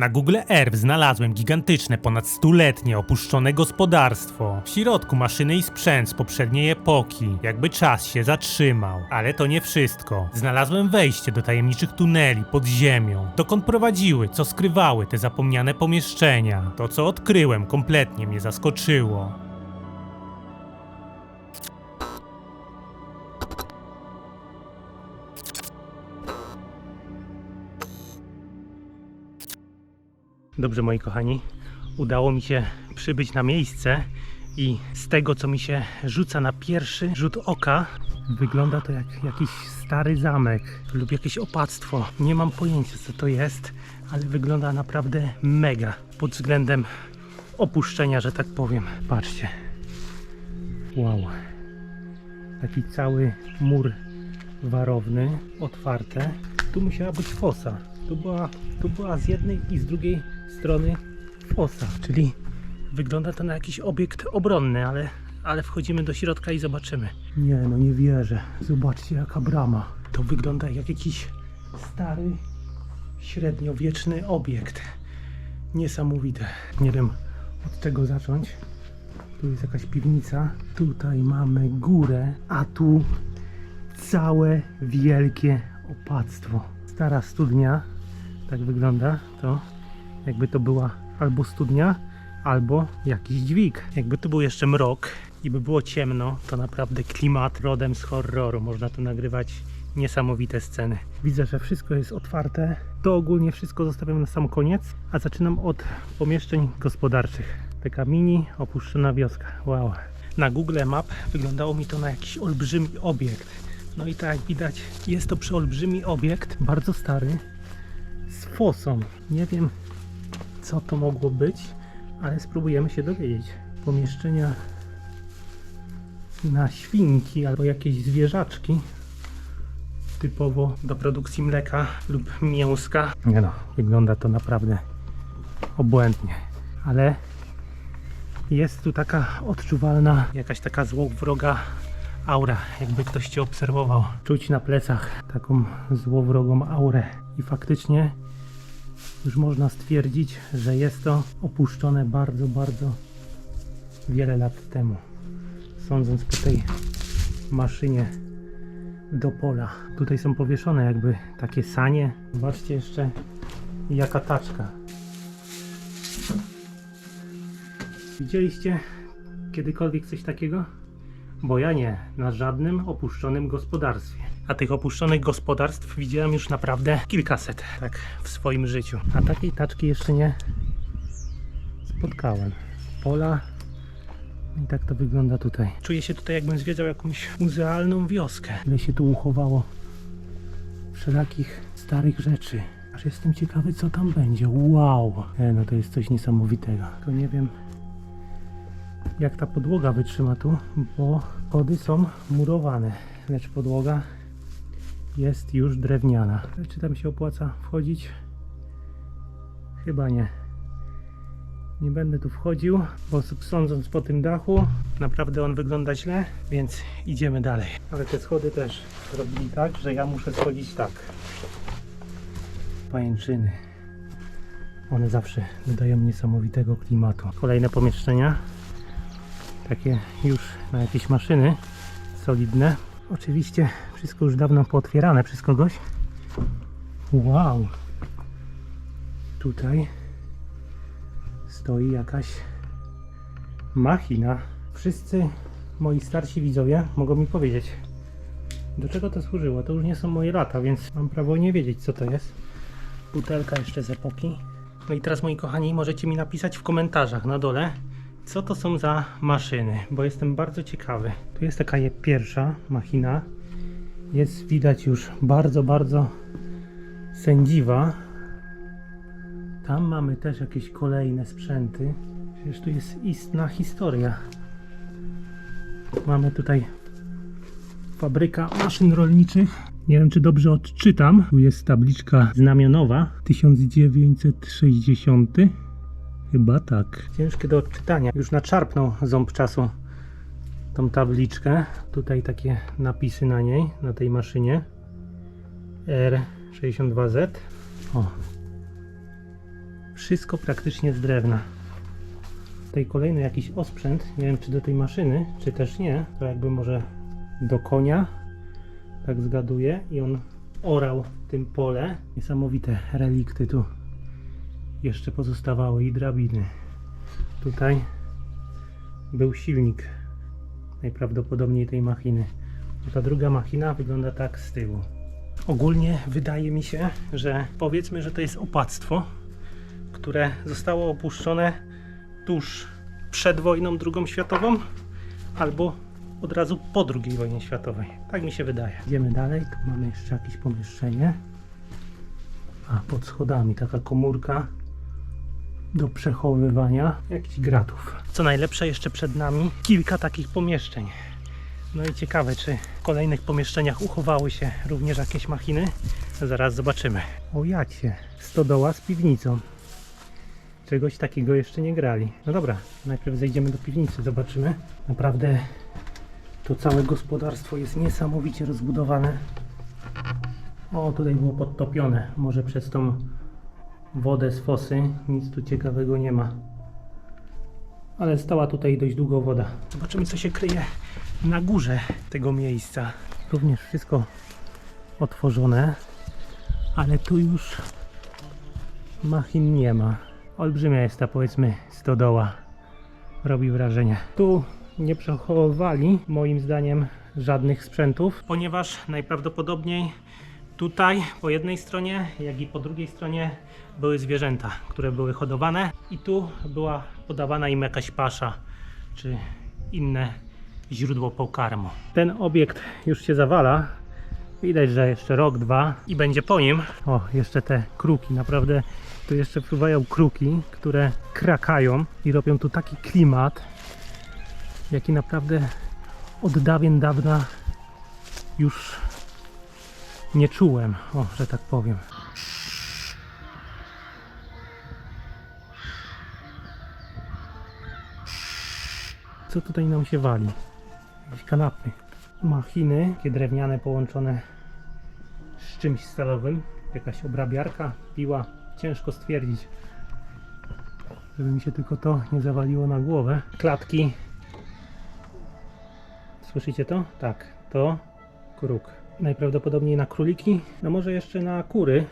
Na Google Earth znalazłem gigantyczne, ponad stuletnie opuszczone gospodarstwo. W środku maszyny i sprzęt z poprzedniej epoki, jakby czas się zatrzymał. Ale to nie wszystko. Znalazłem wejście do tajemniczych tuneli pod ziemią, dokąd prowadziły, co skrywały te zapomniane pomieszczenia. To, co odkryłem, kompletnie mnie zaskoczyło. Dobrze, moi kochani, udało mi się przybyć na miejsce i z tego, co mi się rzuca na pierwszy rzut oka, wygląda to jak jakiś stary zamek lub jakieś opactwo. Nie mam pojęcia, co to jest, ale wygląda naprawdę mega pod względem opuszczenia, że tak powiem. Patrzcie. Wow. Taki cały mur warowny, otwarte. Tu musiała być fosa. Tu była, tu była z jednej i z drugiej strony fosa, czyli wygląda to na jakiś obiekt obronny, ale, ale wchodzimy do środka i zobaczymy. Nie, no nie wierzę. Zobaczcie jaka brama. To wygląda jak jakiś stary, średniowieczny obiekt. Niesamowite. Nie wiem od czego zacząć. Tu jest jakaś piwnica. Tutaj mamy górę, a tu całe wielkie opactwo. Stara studnia, tak wygląda to, jakby to była albo studnia, albo jakiś dźwig. Jakby tu był jeszcze mrok i by było ciemno, to naprawdę klimat rodem z horroru. Można tu nagrywać niesamowite sceny. Widzę, że wszystko jest otwarte. To ogólnie wszystko zostawiam na sam koniec, a zaczynam od pomieszczeń gospodarczych. Taka mini opuszczona wioska. Wow. Na Google Map wyglądało mi to na jakiś olbrzymi obiekt. No i tak jak widać, jest to przeolbrzymi obiekt, bardzo stary, z fosą. Nie wiem, co to mogło być, ale spróbujemy się dowiedzieć. Pomieszczenia na świnki albo jakieś zwierzaczki, typowo do produkcji mleka lub mięska. Nie no, wygląda to naprawdę obłędnie, ale jest tu taka odczuwalna, jakaś taka złowroga aura, jakby ktoś cię obserwował. Czuć na plecach taką złowrogą aurę. I faktycznie już można stwierdzić, że jest to opuszczone bardzo, bardzo wiele lat temu. Sądząc po tej maszynie do pola. Tutaj są powieszone jakby takie sanie. Zobaczcie jeszcze jaka taczka. Widzieliście kiedykolwiek coś takiego? Bo ja nie, na żadnym opuszczonym gospodarstwie. A tych opuszczonych gospodarstw widziałem już naprawdę kilkaset, tak w swoim życiu. A takiej taczki jeszcze nie spotkałem. Pola i tak to wygląda tutaj. Czuję się tutaj jakbym zwiedzał jakąś muzealną wioskę. Ile się tu uchowało wszelakich starych rzeczy. Aż jestem ciekawy co tam będzie. Wow! E, no to jest coś niesamowitego. Tylko nie wiem jak ta podłoga wytrzyma tu, bo schody są murowane, lecz podłoga jest już drewniana. Czy tam się opłaca wchodzić? Chyba nie. Nie będę tu wchodził, bo sądząc po tym dachu, naprawdę on wygląda źle, więc idziemy dalej. Ale te schody też robili tak, że ja muszę schodzić tak. Pajęczyny. One zawsze dodają niesamowitego klimatu. Kolejne pomieszczenia takie już na jakieś maszyny solidne. Oczywiście wszystko już dawno pootwierane przez kogoś. Wow! Tutaj stoi jakaś machina. Wszyscy moi starsi widzowie mogą mi powiedzieć, do czego to służyło. To już nie są moje lata, więc mam prawo nie wiedzieć, co to jest. Butelka jeszcze z epoki. No i teraz, moi kochani, możecie mi napisać w komentarzach na dole, co to są za maszyny, bo jestem bardzo ciekawy. Tu jest taka pierwsza machina. Jest widać już bardzo, bardzo sędziwa. Tam mamy też jakieś kolejne sprzęty. Przecież tu jest istna historia. Mamy tutaj fabryka maszyn rolniczych. Nie wiem, czy dobrze odczytam. Tu jest tabliczka znamionowa 1960. Chyba tak. Ciężkie do odczytania. Już naczarpnął ząb czasu tą tabliczkę. Tutaj takie napisy na niej, na tej maszynie. R62Z. O. Wszystko praktycznie z drewna. Tutaj kolejny jakiś osprzęt, nie wiem czy do tej maszyny, czy też nie. To jakby może do konia, tak zgaduję. I on orał tym pole. Niesamowite relikty tu jeszcze pozostawały i drabiny. Tutaj był silnik najprawdopodobniej tej machiny. Ta druga machina wygląda tak z tyłu. Ogólnie wydaje mi się, że powiedzmy, że to jest opactwo, które zostało opuszczone tuż przed wojną II światową albo od razu po II wojnie światowej. Tak mi się wydaje. Idziemy dalej. Tu mamy jeszcze jakieś pomieszczenie. A pod schodami taka komórka do przechowywania jakichś gratów. Co najlepsze, jeszcze przed nami kilka takich pomieszczeń. No i ciekawe, czy w kolejnych pomieszczeniach uchowały się również jakieś machiny. Zaraz zobaczymy. O jacie, stodoła z piwnicą. Czegoś takiego jeszcze nie grali. No dobra, najpierw zejdziemy do piwnicy, zobaczymy. Naprawdę to całe gospodarstwo jest niesamowicie rozbudowane. O, tutaj było podtopione. Może przez tą wodę z fosy nic tu ciekawego nie ma. Ale stała tutaj dość długo woda. Zobaczymy, co się kryje na górze tego miejsca. Również wszystko otworzone, ale tu już machin nie ma. Olbrzymia jest ta, powiedzmy, stodoła. Robi wrażenie. Tu nie przechowywali, moim zdaniem, żadnych sprzętów, ponieważ najprawdopodobniej tutaj po jednej stronie, jak i po drugiej stronie były zwierzęta, które były hodowane i tu była podawana im jakaś pasza czy inne źródło pokarmu. Ten obiekt już się zawala. Widać, że jeszcze rok, dwa i będzie po nim. O, jeszcze te kruki, naprawdę tu jeszcze fruwają kruki, które krakają i robią tu taki klimat, jaki naprawdę od dawien dawna już nie czułem, o, że tak powiem. Co tutaj nam się wali? Jakieś kanapy. Machiny, takie drewniane połączone z czymś stalowym. Jakaś obrabiarka, piła. Ciężko stwierdzić. Żeby mi się tylko to nie zawaliło na głowę. Klatki. Słyszycie to? Tak, to kruk. Najprawdopodobniej na króliki, no może jeszcze na kury.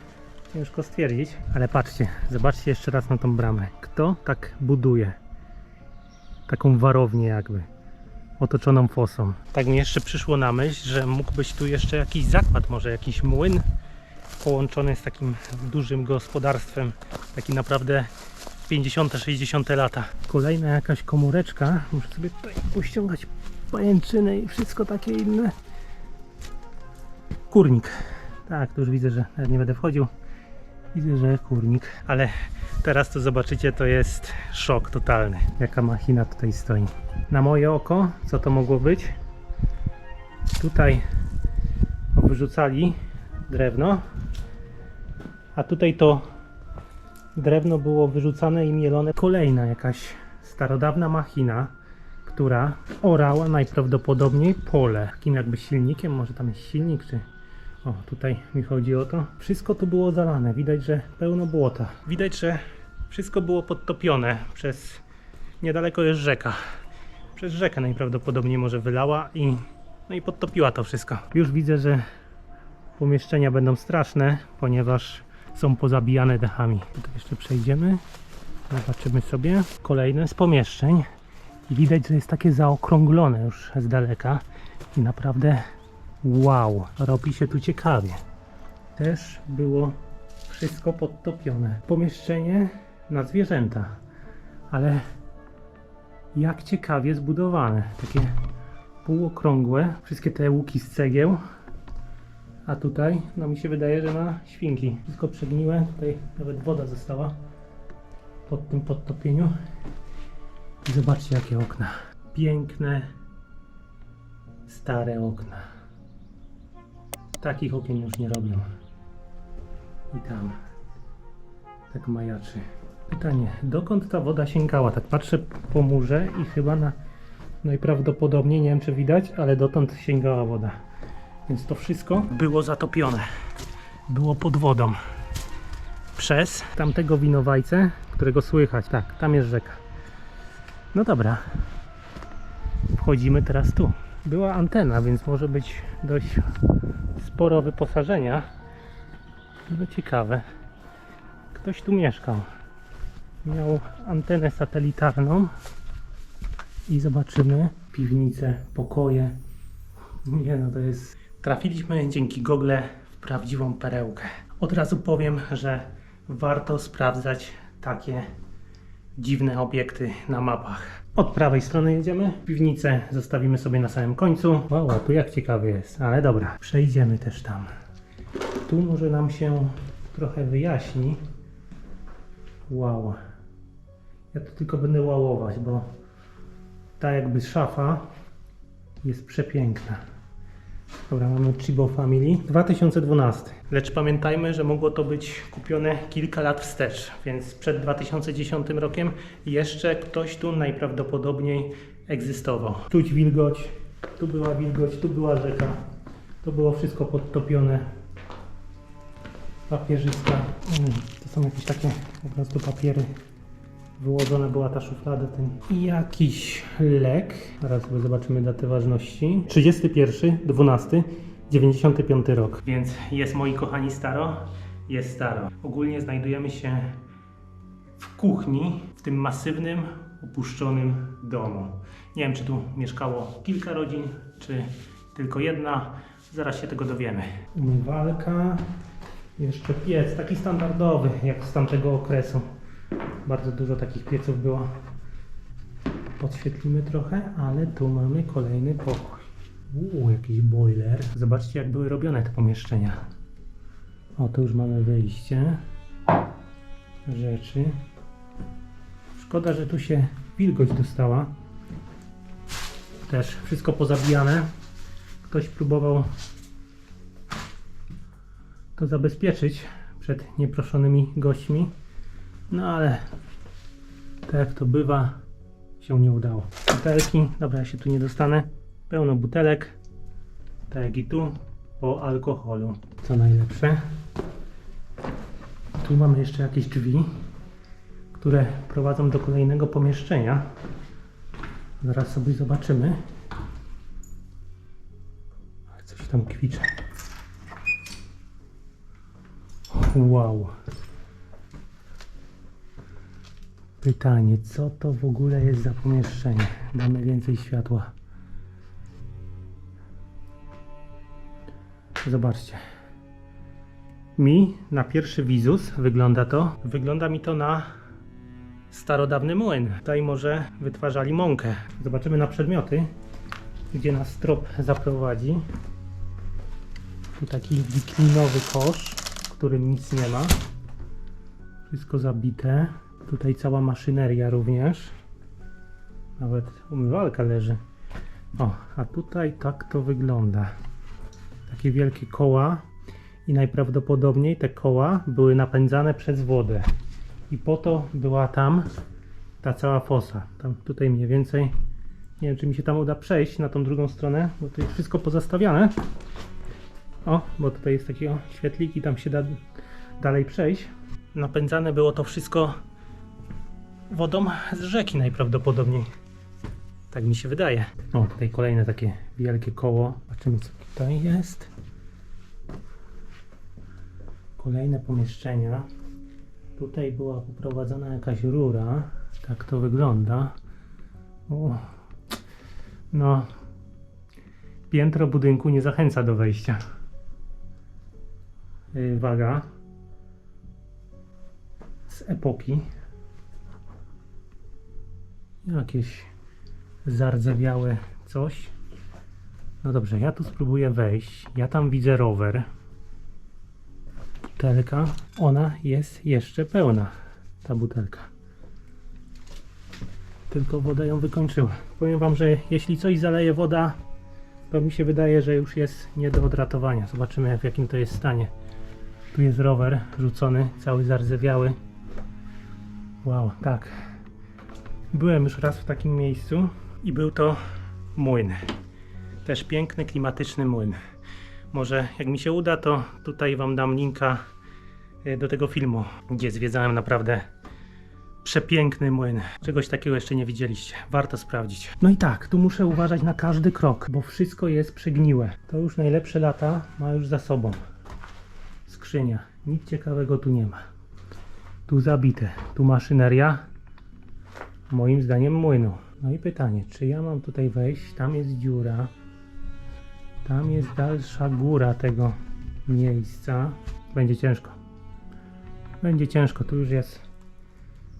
Ciężko stwierdzić. Ale patrzcie, zobaczcie jeszcze raz na tą bramę. Kto tak buduje? Taką warownię jakby otoczoną fosą. Tak mi jeszcze przyszło na myśl, że mógł być tu jeszcze jakiś zakład, może jakiś młyn połączony z takim dużym gospodarstwem, taki naprawdę 50-60 lata. Kolejna jakaś komóreczka, muszę sobie tutaj pościągać pajęczyny i wszystko takie inne. Kurnik. Tak, tu już widzę, że nie będę wchodził. Widzę, że kurnik, ale teraz to zobaczycie, to jest szok totalny. Jaka machina tutaj stoi. Na moje oko, co to mogło być? Tutaj wyrzucali drewno, a tutaj to drewno było wyrzucane i mielone. Kolejna jakaś starodawna machina, która orała najprawdopodobniej pole. Takim jakby silnikiem, może tam jest silnik, czy o, tutaj mi chodzi o to. Wszystko tu było zalane. Widać, że pełno błota. Widać, że wszystko było podtopione przez. Niedaleko jest rzeka. Przez rzekę najprawdopodobniej może wylała i. No i podtopiła to wszystko. Już widzę, że pomieszczenia będą straszne, ponieważ są pozabijane dachami. Tutaj jeszcze przejdziemy. Zobaczymy sobie. Kolejne z pomieszczeń. I widać, że jest takie zaokrąglone już z daleka. I naprawdę Wow, robi się tu ciekawie. Też było wszystko podtopione. Pomieszczenie na zwierzęta, ale jak ciekawie zbudowane. Takie półokrągłe, wszystkie te łuki z cegieł. A tutaj, no mi się wydaje, że na świnki. Wszystko przegniłe, tutaj nawet woda została pod tym podtopieniu. Zobaczcie jakie okna. Piękne, stare okna. Takich okien już nie robią. I tam. Tak majaczy. Pytanie, dokąd ta woda sięgała? Tak patrzę po murze i chyba na najprawdopodobniej, nie wiem czy widać, ale dotąd sięgała woda. Więc to wszystko było zatopione. Było pod wodą. przez tamtego winowajcę, którego słychać. Tak, tam jest rzeka. No dobra. Wchodzimy teraz tu. Była antena, więc może być dość sporo wyposażenia. No ciekawe. Ktoś tu mieszkał. Miał antenę satelitarną i zobaczymy piwnice, pokoje. Nie no, to jest. Trafiliśmy dzięki Google w prawdziwą perełkę. Od razu powiem, że warto sprawdzać takie dziwne obiekty na mapach. Od prawej strony jedziemy. Piwnicę zostawimy sobie na samym końcu. Wow, tu jak ciekawy jest, ale dobra. Przejdziemy też tam. Tu może nam się trochę wyjaśni. Wow. Ja tu tylko będę łałować, bo ta jakby szafa jest przepiękna. Dobra, mamy Chibo Family 2012. Lecz pamiętajmy, że mogło to być kupione kilka lat wstecz, więc przed 2010 rokiem jeszcze ktoś tu najprawdopodobniej egzystował. Czuć wilgoć, tu była wilgoć, tu była rzeka. To było wszystko podtopione. Papierzyska. Mm, To są jakieś takie po prostu papiery. Wyłożona była ta szuflada. Ten. Jakiś lek. Zaraz sobie zobaczymy datę ważności. 31, 12, 95 rok. Więc jest moi kochani staro. Jest staro. Ogólnie znajdujemy się w kuchni, w tym masywnym, opuszczonym domu. Nie wiem, czy tu mieszkało kilka rodzin, czy tylko jedna. Zaraz się tego dowiemy. Umywalka. Jeszcze piec, taki standardowy, jak z tamtego okresu. Bardzo dużo takich pieców było. Podświetlimy trochę, ale tu mamy kolejny pokój. Uuu, jakiś boiler. Zobaczcie, jak były robione te pomieszczenia. O, tu już mamy wyjście. Rzeczy. Szkoda, że tu się wilgoć dostała. Też wszystko pozabijane. Ktoś próbował to zabezpieczyć przed nieproszonymi gośćmi. No ale tak jak to bywa, się nie udało. Butelki, dobra, ja się tu nie dostanę. Pełno butelek, tak jak i tu, po alkoholu. Co najlepsze. Tu mamy jeszcze jakieś drzwi, które prowadzą do kolejnego pomieszczenia. Zaraz sobie zobaczymy. Coś tam kwicze. Wow. Pytanie, co to w ogóle jest za pomieszczenie? Damy więcej światła. Zobaczcie. Mi na pierwszy wizus wygląda to. Wygląda mi to na starodawny młyn. Tutaj może wytwarzali mąkę. Zobaczymy na przedmioty, gdzie nas trop zaprowadzi. Tu taki wiklinowy kosz, w którym nic nie ma. Wszystko zabite. Tutaj cała maszyneria również. Nawet umywalka leży. O, a tutaj tak to wygląda. Takie wielkie koła i najprawdopodobniej te koła były napędzane przez wodę. I po to była tam ta cała fosa. Tam tutaj mniej więcej. Nie wiem, czy mi się tam uda przejść na tą drugą stronę, bo to jest wszystko pozastawiane. O, bo tutaj jest taki o, świetlik i tam się da dalej przejść. Napędzane było to wszystko wodą z rzeki najprawdopodobniej. Tak mi się wydaje. O, tutaj kolejne takie wielkie koło. Zobaczymy co tutaj jest. Kolejne pomieszczenia. Tutaj była poprowadzona jakaś rura. Tak to wygląda. O. No. Piętro budynku nie zachęca do wejścia. Yy, waga. Z epoki. Jakieś zardzewiałe coś. No dobrze, ja tu spróbuję wejść. Ja tam widzę rower. Butelka. Ona jest jeszcze pełna. Ta butelka. Tylko woda ją wykończyła. Powiem wam, że jeśli coś zaleje woda, to mi się wydaje, że już jest nie do odratowania. Zobaczymy w jakim to jest stanie. Tu jest rower rzucony, cały zardzewiały. Wow, tak. Byłem już raz w takim miejscu i był to młyn. Też piękny, klimatyczny młyn. Może jak mi się uda, to tutaj Wam dam linka e, do tego filmu, gdzie zwiedzałem naprawdę przepiękny młyn. Czegoś takiego jeszcze nie widzieliście. Warto sprawdzić. No i tak, tu muszę uważać na każdy krok, bo wszystko jest przegniłe. To już najlepsze lata ma już za sobą. Skrzynia. Nic ciekawego tu nie ma. Tu zabite. Tu maszyneria. Moim zdaniem młynu. No i pytanie, czy ja mam tutaj wejść? Tam jest dziura. Tam jest dalsza góra tego miejsca. Będzie ciężko. Będzie ciężko. Tu już jest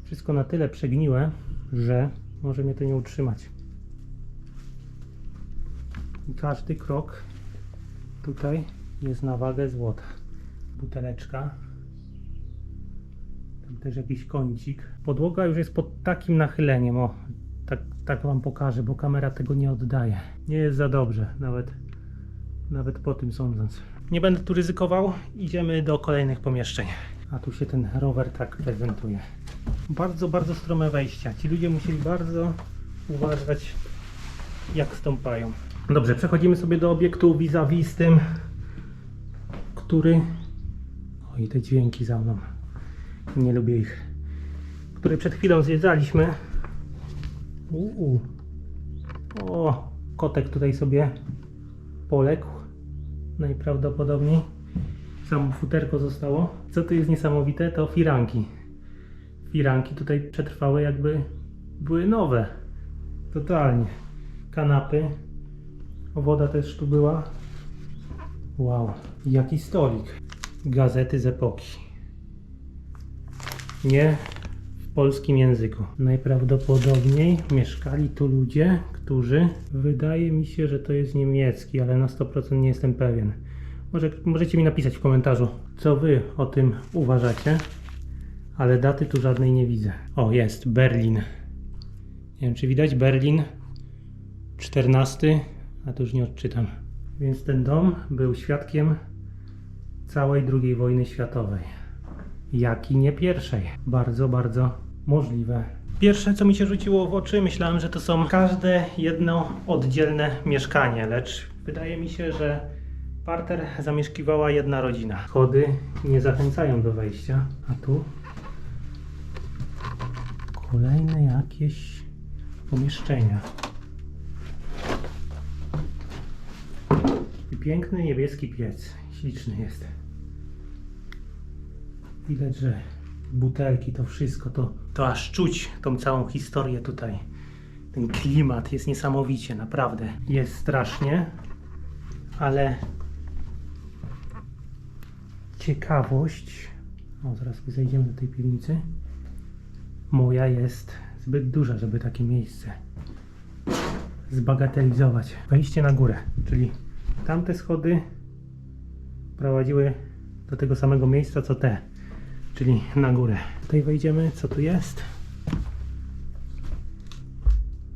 wszystko na tyle przegniłe, że może mnie to nie utrzymać. I każdy krok tutaj jest na wagę złota. Buteleczka. Też jakiś kącik. Podłoga już jest pod takim nachyleniem. O, tak, tak Wam pokażę, bo kamera tego nie oddaje. Nie jest za dobrze, nawet, nawet po tym sądząc. Nie będę tu ryzykował. Idziemy do kolejnych pomieszczeń. A tu się ten rower tak prezentuje. Bardzo, bardzo strome wejścia. Ci ludzie musieli bardzo uważać, jak stąpają. Dobrze, przechodzimy sobie do obiektu vis-a-vis z tym, który... Oj, te dźwięki za mną. Nie lubię ich. Który przed chwilą zwiedzaliśmy. Uuu. O, kotek tutaj sobie poległ. Najprawdopodobniej. Samo futerko zostało. Co tu jest niesamowite, to firanki. Firanki tutaj przetrwały jakby były nowe. Totalnie. Kanapy. Woda też tu była. Wow. Jaki stolik. Gazety z epoki. Nie w polskim języku. Najprawdopodobniej mieszkali tu ludzie, którzy wydaje mi się, że to jest niemiecki, ale na 100% nie jestem pewien. Może, możecie mi napisać w komentarzu, co wy o tym uważacie, ale daty tu żadnej nie widzę. O, jest Berlin. Nie wiem, czy widać Berlin 14, a to już nie odczytam. Więc ten dom był świadkiem całej II wojny światowej. Jak i nie pierwszej. Bardzo, bardzo możliwe. Pierwsze, co mi się rzuciło w oczy, myślałem, że to są każde jedno oddzielne mieszkanie, lecz wydaje mi się, że parter zamieszkiwała jedna rodzina. Schody nie zachęcają do wejścia, a tu kolejne jakieś pomieszczenia. I piękny niebieski piec. Śliczny jest. Widać, że butelki, to wszystko, to, to aż czuć tą całą historię tutaj. Ten klimat jest niesamowicie, naprawdę. Jest strasznie, ale ciekawość. O, zaraz zejdziemy do tej piwnicy. Moja jest zbyt duża, żeby takie miejsce zbagatelizować. Wejście na górę, czyli tamte schody prowadziły do tego samego miejsca co te, czyli na górę. Tutaj wejdziemy, co tu jest?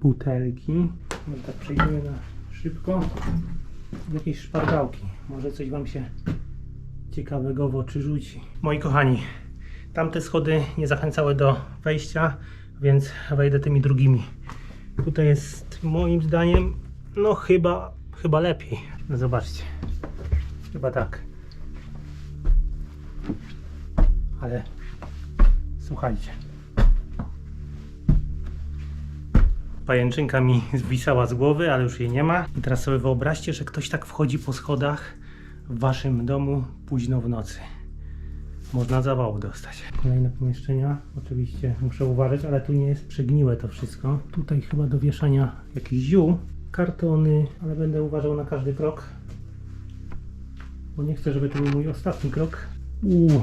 Butelki. Może tak przejdziemy na szybko. Jakieś szpargałki. Może coś Wam się ciekawego w oczy rzuci. Moi kochani, tamte schody nie zachęcały do wejścia, więc wejdę tymi drugimi. Tutaj jest moim zdaniem, no chyba, chyba lepiej. No zobaczcie. Chyba tak. Ale słuchajcie. Pajęczynka mi zwisała z głowy, ale już jej nie ma. I teraz sobie wyobraźcie, że ktoś tak wchodzi po schodach w waszym domu późno w nocy. Można zawału dostać. Kolejne pomieszczenia. Oczywiście muszę uważać, ale tu nie jest przegniłe to wszystko. Tutaj chyba do wieszania jakichś ziół, kartony, ale będę uważał na każdy krok. Bo nie chcę, żeby to był mój ostatni krok. Uuu,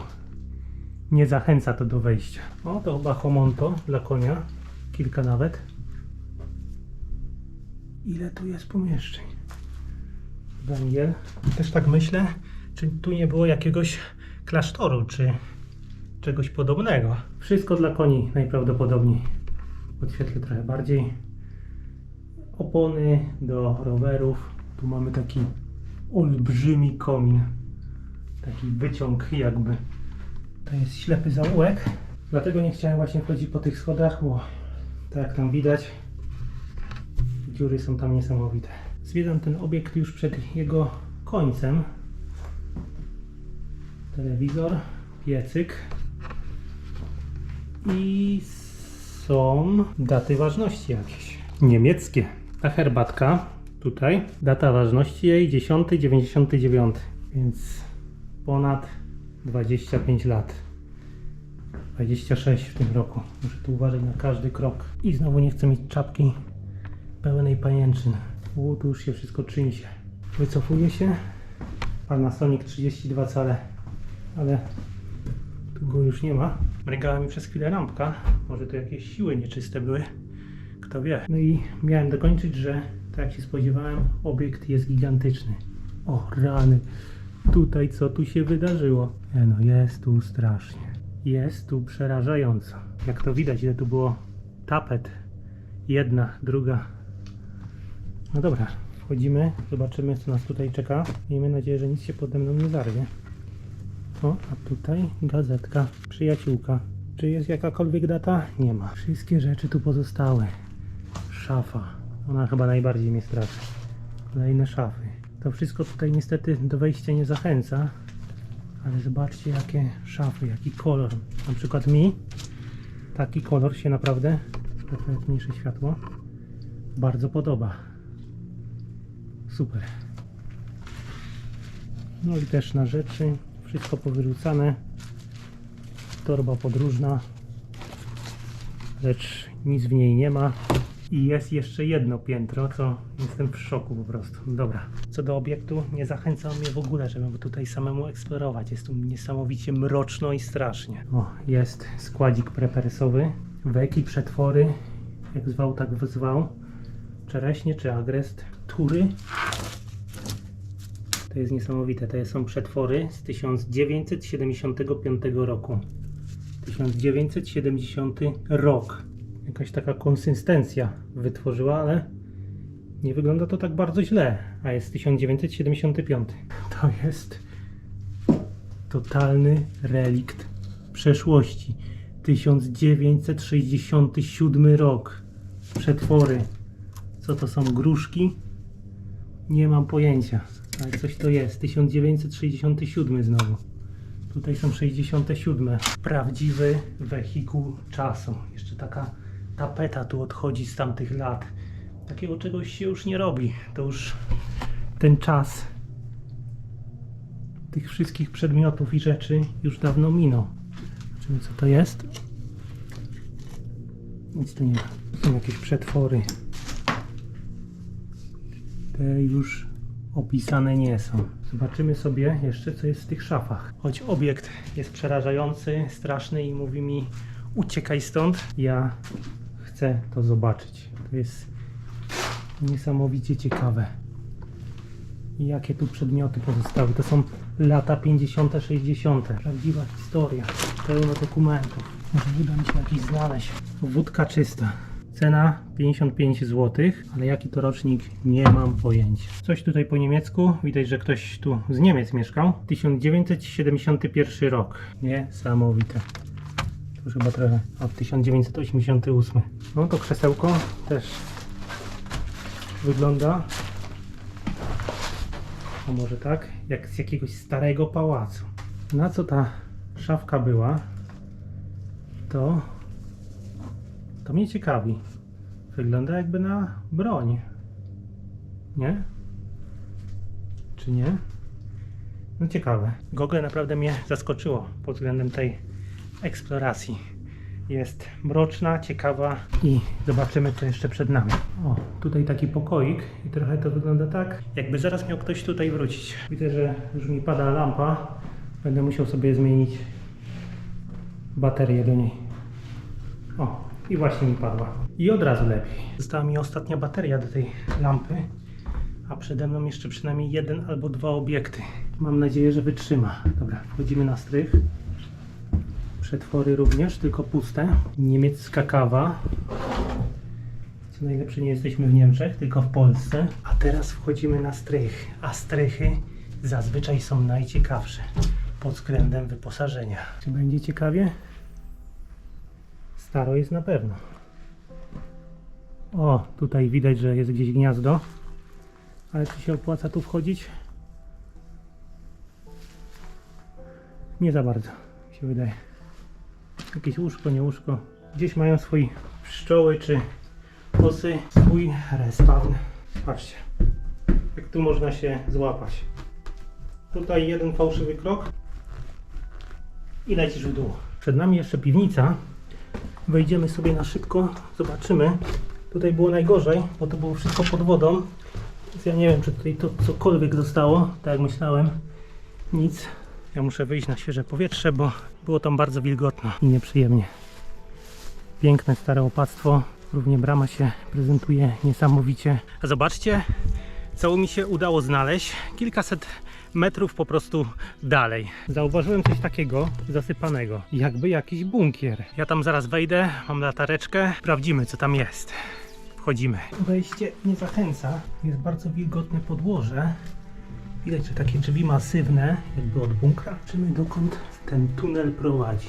nie zachęca to do wejścia. O, to chyba homonto dla konia. Kilka nawet. Ile tu jest pomieszczeń? Węgiel. Też tak myślę, czy tu nie było jakiegoś klasztoru, czy czegoś podobnego. Wszystko dla koni najprawdopodobniej. Podświetlę trochę bardziej. Opony do rowerów. Tu mamy taki olbrzymi komin. Taki wyciąg jakby. To jest ślepy zaułek. Dlatego nie chciałem właśnie wchodzić po tych schodach, bo tak jak tam widać, dziury są tam niesamowite. Zwiedzam ten obiekt już przed jego końcem. Telewizor, piecyk. I są daty ważności jakieś. Niemieckie. Ta herbatka tutaj, data ważności jej 10,99, więc ponad 25 lat. 26 w tym roku. Muszę tu uważać na każdy krok. I znowu nie chcę mieć czapki pełnej pajęczyn. U, tu już się wszystko trzęsie. Wycofuje się. Panasonic 32 cale, ale tu go już nie ma. Mrygała mi przez chwilę lampka. Może to jakieś siły nieczyste były. Kto wie. No i miałem dokończyć, że tak jak się spodziewałem, obiekt jest gigantyczny. O rany. Tutaj co tu się wydarzyło? Nie no, jest tu strasznie. Jest tu przerażająco. Jak to widać, ile tu było tapet. Jedna, druga. No dobra, wchodzimy, zobaczymy co nas tutaj czeka. Miejmy nadzieję, że nic się pode mną nie zarwie. O, a tutaj gazetka, przyjaciółka. Czy jest jakakolwiek data? Nie ma. Wszystkie rzeczy tu pozostały. Szafa. Ona chyba najbardziej mnie straszy. Kolejne szafy. To wszystko tutaj niestety do wejścia nie zachęca. Ale zobaczcie jakie szafy, jaki kolor. Na przykład mi taki kolor się naprawdę, trochę mniejsze światło, bardzo podoba. Super. No i też na rzeczy, wszystko powyrzucane. Torba podróżna, lecz nic w niej nie ma. I jest jeszcze jedno piętro, co jestem w szoku po prostu. Dobra. Co do obiektu, nie zachęca mnie w ogóle, żeby tutaj samemu eksplorować. Jest tu niesamowicie mroczno i strasznie. O, jest składzik prepersowy. Weki, przetwory, jak zwał, tak zwał. Czereśnie czy agrest. Tury. To jest niesamowite. To są przetwory z 1975 roku. 1970 rok. Jakaś taka konsystencja wytworzyła, ale nie wygląda to tak bardzo źle. A jest 1975. To jest totalny relikt przeszłości. 1967 rok. Przetwory. Co to są gruszki? Nie mam pojęcia, ale coś to jest. 1967 znowu. Tutaj są 67. Prawdziwy wehikuł czasu. Jeszcze taka tapeta tu odchodzi z tamtych lat. Takiego czegoś się już nie robi. To już ten czas tych wszystkich przedmiotów i rzeczy już dawno minął. Zobaczymy co to jest. Nic tu nie ma. Są jakieś przetwory. Te już opisane nie są. Zobaczymy sobie jeszcze co jest w tych szafach. Choć obiekt jest przerażający, straszny i mówi mi uciekaj stąd, ja chcę to zobaczyć. To jest niesamowicie ciekawe. Jakie tu przedmioty pozostały? To są lata 50., 60. Prawdziwa historia. Pełno dokumentów. Może uda mi się jakiś znaleźć. Wódka czysta. Cena 55 zł, ale jaki to rocznik nie mam pojęcia. Coś tutaj po niemiecku, widać, że ktoś tu z Niemiec mieszkał. 1971 rok. Niesamowite. Już chyba trochę od 1988. No to krzesełko też wygląda. A może tak? Jak z jakiegoś starego pałacu. Na co ta szafka była? To to mnie ciekawi. Wygląda jakby na broń. Nie? Czy nie? No ciekawe. Google naprawdę mnie zaskoczyło pod względem tej eksploracji. Jest mroczna, ciekawa i zobaczymy co jeszcze przed nami. O, tutaj taki pokoik i trochę to wygląda tak, jakby zaraz miał ktoś tutaj wrócić. Widzę, że już mi pada lampa. Będę musiał sobie zmienić baterię do niej. O, i właśnie mi padła. I od razu lepiej. Została mi ostatnia bateria do tej lampy, a przede mną jeszcze przynajmniej jeden albo dwa obiekty. Mam nadzieję, że wytrzyma. Dobra, wchodzimy na strych. Przetwory również, tylko puste. Niemiecka kawa. Co najlepsze, nie jesteśmy w Niemczech, tylko w Polsce. A teraz wchodzimy na strych. A strychy zazwyczaj są najciekawsze pod względem wyposażenia. Czy będzie ciekawie? Staro jest na pewno. O, tutaj widać, że jest gdzieś gniazdo. Ale czy się opłaca tu wchodzić? Nie za bardzo. Mi się wydaje. Jakieś łóżko, nie łóżko. Gdzieś mają swój pszczoły czy osy swój respawn. Patrzcie, jak tu można się złapać. Tutaj jeden fałszywy krok i lecisz w dół. Przed nami jeszcze piwnica. Wejdziemy sobie na szybko, zobaczymy. Tutaj było najgorzej, bo to było wszystko pod wodą. Więc ja nie wiem, czy tutaj to cokolwiek zostało, tak jak myślałem. Nic. Ja muszę wyjść na świeże powietrze, bo było tam bardzo wilgotno i nieprzyjemnie. Piękne stare opactwo. Równie brama się prezentuje niesamowicie. A zobaczcie, co mi się udało znaleźć. Kilkaset metrów po prostu dalej. Zauważyłem coś takiego zasypanego, jakby jakiś bunkier. Ja tam zaraz wejdę, mam latareczkę, sprawdzimy co tam jest. Wchodzimy. Wejście nie zachęca, jest bardzo wilgotne podłoże. Widać, że takie drzwi masywne, jakby od bunkra. Zobaczymy dokąd ten tunel prowadzi.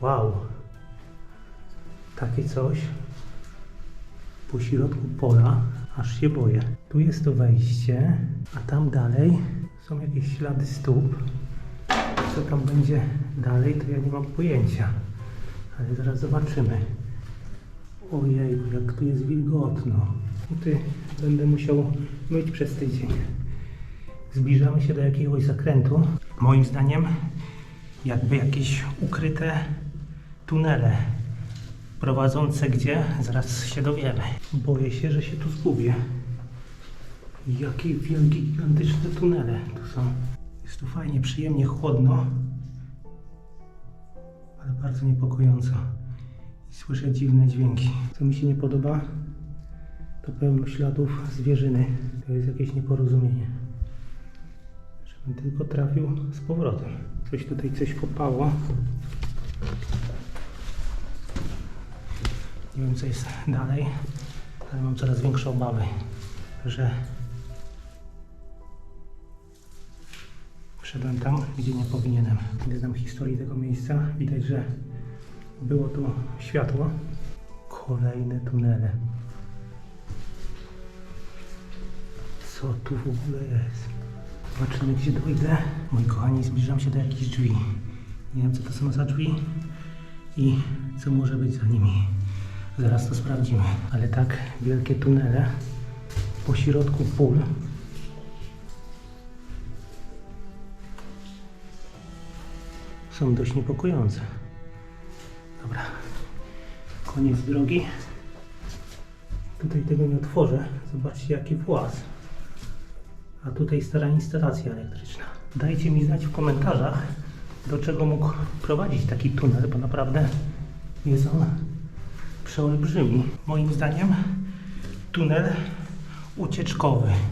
Wow. Takie coś po środku pola, aż się boję. Tu jest to wejście, a tam dalej są jakieś ślady stóp. Co tam będzie dalej, to ja nie mam pojęcia. Ale zaraz zobaczymy. Ojej, jak tu jest wilgotno. Buty będę musiał myć przez tydzień. Zbliżamy się do jakiegoś zakrętu. Moim zdaniem jakby jakieś ukryte tunele prowadzące gdzie? Zaraz się dowiemy. Boję się, że się tu zgubię. Jakie wielkie, gigantyczne tunele tu są. Jest tu fajnie, przyjemnie, chłodno, ale bardzo niepokojąco. Słyszę dziwne dźwięki. Co mi się nie podoba, to pełno śladów zwierzyny. To jest jakieś nieporozumienie. Żebym tylko trafił z powrotem. Coś tutaj coś kopało. Nie wiem co jest dalej, ale mam coraz większe obawy, że wszedłem tam, gdzie nie powinienem. Gdy znam historię tego miejsca, widać, że było tu światło. Kolejne tunele. Co tu w ogóle jest? Zobaczymy, gdzie dojdę. Moi kochani, zbliżam się do jakichś drzwi. Nie wiem, co to są za drzwi i co może być za nimi. Zaraz to sprawdzimy. Ale tak wielkie tunele po środku pól. Są dość niepokojące. Dobra. Koniec drogi. Tutaj tego nie otworzę. Zobaczcie jaki włas. A tutaj stara instalacja elektryczna. Dajcie mi znać w komentarzach, do czego mógł prowadzić taki tunel, bo naprawdę jest on przeolbrzymi. Moim zdaniem tunel ucieczkowy.